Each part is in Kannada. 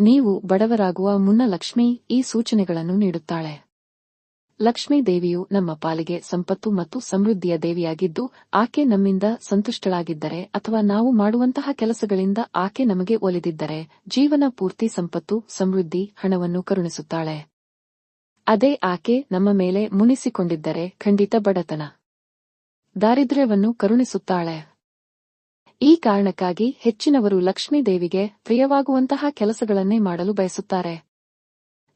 ನೀವು ಬಡವರಾಗುವ ಮುನ್ನ ಲಕ್ಷ್ಮಿ ಈ ಸೂಚನೆಗಳನ್ನು ನೀಡುತ್ತಾಳೆ. ಲಕ್ಷ್ಮೀ ದೇವಿಯು ನಮ್ಮ ಪಾಲಿಗೆ ಸಂಪತ್ತು ಮತ್ತು ಸಮೃದ್ಧಿಯ ದೇವಿಯಾಗಿದ್ದು, ಆಕೆ ನಮ್ಮಿಂದ ಸಂತುಷ್ಟಳಾಗಿದ್ದರೆ ಅಥವಾ ನಾವು ಮಾಡುವಂತಹ ಕೆಲಸಗಳಿಂದ ಆಕೆ ನಮಗೆ ಒಲಿದಿದ್ದರೆ, ಜೀವನ ಪೂರ್ತಿ ಸಂಪತ್ತು, ಸಮೃದ್ಧಿ, ಹಣವನ್ನು ಕರುಣಿಸುತ್ತಾಳೆ. ಅದೇ ಆಕೆ ನಮ್ಮ ಮೇಲೆ ಮುನಿಸಿಕೊಂಡಿದ್ದರೆ ಖಂಡಿತ ಬಡತನ. ದಾರಿದ್ರ್ಯವನ್ನು ಕರುಣಿಸುತ್ತಾಳೆ. ಈ ಕಾರಣಕ್ಕಾಗಿ ಹೆಚ್ಚಿನವರು ಲಕ್ಷ್ಮೀದೇವಿಗೆ ಪ್ರಿಯವಾಗುವಂತಹ ಕೆಲಸಗಳನ್ನೇ ಮಾಡಲು ಬಯಸುತ್ತಾರೆ.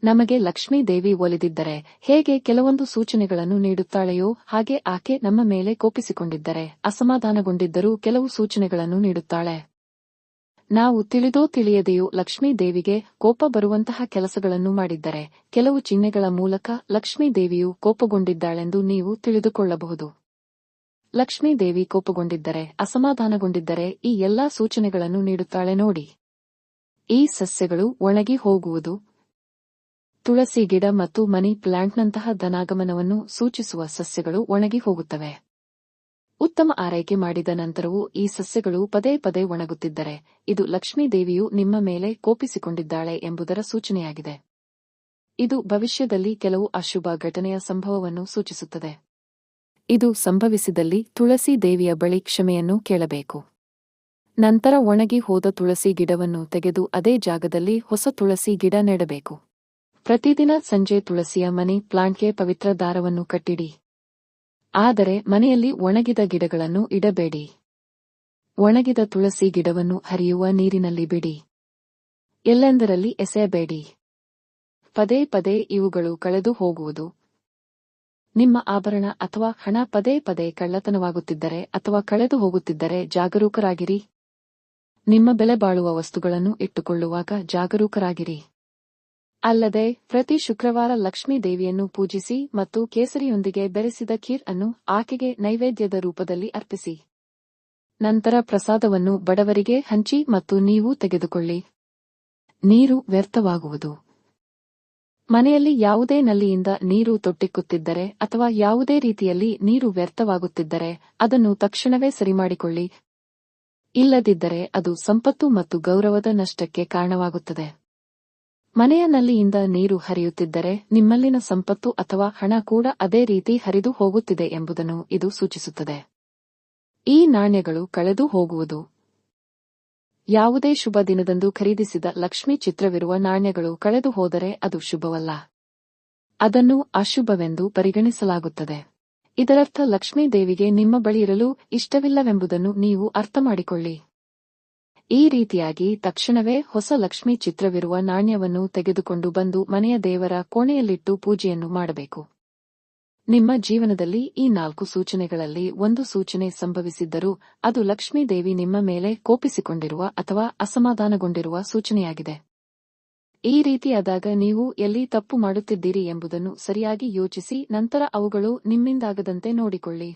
ನಮಗೆ ಲಕ್ಷ್ಮೀದೇವಿ ಒಲಿದಿದ್ದರೆ ಹೇಗೆ ಕೆಲವೊಂದು ಸೂಚನೆಗಳನ್ನು ನೀಡುತ್ತಾಳೆಯೋ ಹಾಗೆ ಆಕೆ ನಮ್ಮ ಮೇಲೆ ಕೋಪಿಸಿಕೊಂಡಿದ್ದರೆ, ಅಸಮಾಧಾನಗೊಂಡಿದ್ದರೂ ಕೆಲವು ಸೂಚನೆಗಳನ್ನು ನೀಡುತ್ತಾಳೆ. ನಾವು ತಿಳಿದೋ ತಿಳಿಯದೆಯೋ ಲಕ್ಷ್ಮೀದೇವಿಗೆ ಕೋಪ ಬರುವಂತಹ ಕೆಲಸಗಳನ್ನು ಮಾಡಿದ್ದರೆ, ಕೆಲವು ಚಿಹ್ನೆಗಳ ಮೂಲಕ ಲಕ್ಷ್ಮೀದೇವಿಯು ಕೋಪಗೊಂಡಿದ್ದಾಳೆಂದು ನೀವು ತಿಳಿದುಕೊಳ್ಳಬಹುದು. ಲಕ್ಷ್ಮೀ ದೇವಿ ಕೋಪಗೊಂಡಿದ್ದರೆ, ಅಸಮಾಧಾನಗೊಂಡಿದ್ದರೆ ಈ ಎಲ್ಲಾ ಸೂಚನೆಗಳನ್ನು ನೀಡುತ್ತಾಳೆ ನೋಡಿ. ಈ ಸಸ್ಯಗಳು ಒಣಗಿ ಹೋಗುವುದು. ತುಳಸಿ ಗಿಡ ಮತ್ತು ಮನಿ ಪ್ಲಾಂಟ್ನಂತಹ ಧನಾಗಮನವನ್ನು ಸೂಚಿಸುವ ಸಸ್ಯಗಳು ಒಣಗಿ ಹೋಗುತ್ತವೆ. ಉತ್ತಮ ಆರೈಕೆ ಮಾಡಿದ ನಂತರವೂ ಈ ಸಸ್ಯಗಳು ಪದೇ ಪದೇ ಒಣಗುತ್ತಿದ್ದರೆ, ಇದು ಲಕ್ಷ್ಮೀದೇವಿಯು ನಿಮ್ಮ ಮೇಲೆ ಕೋಪಿಸಿಕೊಂಡಿದ್ದಾಳೆ ಎಂಬುದರ ಸೂಚನೆಯಾಗಿದೆ. ಇದು ಭವಿಷ್ಯದಲ್ಲಿ ಕೆಲವು ಅಶುಭ ಘಟನೆಯ ಸಂಭವವನ್ನು ಸೂಚಿಸುತ್ತದೆ. ಇದು ಸಂಭವಿಸಿದಲ್ಲಿ ತುಳಸಿ ದೇವಿಯ ಬಳಿ ಕ್ಷಮೆಯನ್ನು ಕೇಳಬೇಕು. ನಂತರ ಒಣಗಿ ಹೋದ ತುಳಸಿ ಗಿಡವನ್ನು ತೆಗೆದು ಅದೇ ಜಾಗದಲ್ಲಿ ಹೊಸ ತುಳಸಿ ಗಿಡ ನೆಡಬೇಕು. ಪ್ರತಿದಿನ ಸಂಜೆ ತುಳಸಿಯ ಮನಿ ಪ್ಲಾಂಟ್ಗೆ ಪವಿತ್ರ ದಾರವನ್ನು ಕಟ್ಟಿಡಿ. ಆದರೆ ಮನೆಯಲ್ಲಿ ಒಣಗಿದ ಗಿಡಗಳನ್ನು ಇಡಬೇಡಿ. ಒಣಗಿದ ತುಳಸಿ ಗಿಡವನ್ನು ಹರಿಯುವ ನೀರಿನಲ್ಲಿ ಬಿಡಿ. ಎಲ್ಲೆಂದರಲ್ಲಿ ಎಸೆಯಬೇಡಿ. ಪದೇ ಪದೇ ಇವುಗಳು ಕಳೆದು ಹೋಗುವುದು. ನಿಮ್ಮ ಆಭರಣ ಅಥವಾ ಹಣ ಪದೇ ಪದೇ ಕಳ್ಳತನವಾಗುತ್ತಿದ್ದರೆ ಅಥವಾ ಕಳೆದು ಹೋಗುತ್ತಿದ್ದರೆ ಜಾಗರೂಕರಾಗಿರಿ. ನಿಮ್ಮ ಬೆಲೆ ಬಾಳುವ ವಸ್ತುಗಳನ್ನು ಇಟ್ಟುಕೊಳ್ಳುವಾಗ ಜಾಗರೂಕರಾಗಿರಿ. ಅಲ್ಲದೆ, ಪ್ರತಿ ಶುಕ್ರವಾರ ಲಕ್ಷ್ಮೀ ದೇವಿಯನ್ನು ಪೂಜಿಸಿ ಮತ್ತು ಕೇಸರಿಯೊಂದಿಗೆ ಬೆರೆಸಿದ ಖೀರ್ ಅನ್ನು ಆಕೆಗೆ ನೈವೇದ್ಯದ ರೂಪದಲ್ಲಿ ಅರ್ಪಿಸಿ. ನಂತರ ಪ್ರಸಾದವನ್ನು ಬಡವರಿಗೆ ಹಂಚಿ ಮತ್ತು ನೀವು ತೆಗೆದುಕೊಳ್ಳಿ. ನೀರು ವ್ಯರ್ಥವಾಗುವುದು. ಮನೆಯಲ್ಲಿ ಯಾವುದೇ ನಲ್ಲಿಯಿಂದ ನೀರು ತೊಟ್ಟಿಕ್ಕುತ್ತಿದ್ದರೆ ಅಥವಾ ಯಾವುದೇ ರೀತಿಯಲ್ಲಿ ನೀರು ವ್ಯರ್ಥವಾಗುತ್ತಿದ್ದರೆ ಅದನ್ನು ತಕ್ಷಣವೇ ಸರಿಮಾಡಿಕೊಳ್ಳಿ. ಇಲ್ಲದಿದ್ದರೆ ಅದು ಸಂಪತ್ತು ಮತ್ತು ಗೌರವದ ನಷ್ಟಕ್ಕೆ ಕಾರಣವಾಗುತ್ತದೆ. ಮನೆಯ ನಲ್ಲಿಯಿಂದ ನೀರು ಹರಿಯುತ್ತಿದ್ದರೆ ನಿಮ್ಮಲ್ಲಿನ ಸಂಪತ್ತು ಅಥವಾ ಹಣ ಕೂಡ ಅದೇ ರೀತಿ ಹರಿದು ಹೋಗುತ್ತಿದೆ ಎಂಬುದನ್ನು ಇದು ಸೂಚಿಸುತ್ತದೆ. ಈ ನಾಣ್ಯಗಳು ಕಳೆದು ಹೋಗುವುದು. ಯಾವುದೇ ಶುಭ ದಿನದಂದು ಖರೀದಿಸಿದ ಲಕ್ಷ್ಮಿ ಚಿತ್ರವಿರುವ ನಾಣ್ಯಗಳು ಕಳೆದು ಹೋದರೆ ಅದು ಶುಭವಲ್ಲ. ಅದನ್ನು ಅಶುಭವೆಂದು ಪರಿಗಣಿಸಲಾಗುತ್ತದೆ. ಇದರರ್ಥ ಲಕ್ಷ್ಮೀ ದೇವಿಗೆ ನಿಮ್ಮ ಬಳಿ ಇರಲು ಇಷ್ಟವಿಲ್ಲವೆಂಬುದನ್ನು ನೀವು ಅರ್ಥಮಾಡಿಕೊಳ್ಳಿ. ಈ ರೀತಿಯಾಗಿ ತಕ್ಷಣವೇ ಹೊಸ ಲಕ್ಷ್ಮೀ ಚಿತ್ರವಿರುವ ನಾಣ್ಯವನ್ನು ತೆಗೆದುಕೊಂಡು ಬಂದು ಮನೆಯ ದೇವರ ಕೋಣೆಯಲ್ಲಿಟ್ಟು ಪೂಜೆಯನ್ನು ಮಾಡಬೇಕು. ನಿಮ್ಮ ಜೀವನದಲ್ಲಿ ಈ ನಾಲ್ಕು ಸೂಚನೆಗಳಲ್ಲಿ ಒಂದು ಸೂಚನೆ ಸಂಭವಿಸಿದ್ದರೂ ಅದು ಲಕ್ಷ್ಮೀದೇವಿ ನಿಮ್ಮ ಮೇಲೆ ಕೋಪಿಸಿಕೊಂಡಿರುವ ಅಥವಾ ಅಸಮಾಧಾನಗೊಂಡಿರುವ ಸೂಚನೆಯಾಗಿದೆ. ಈ ರೀತಿಯಾದಾಗ ನೀವು ಎಲ್ಲಿ ತಪ್ಪು ಮಾಡುತ್ತಿದ್ದೀರಿ ಎಂಬುದನ್ನು ಸರಿಯಾಗಿ ಯೋಚಿಸಿ, ನಂತರ ಅವುಗಳು ನಿಮ್ಮಿಂದಾಗದಂತೆ ನೋಡಿಕೊಳ್ಳಿ.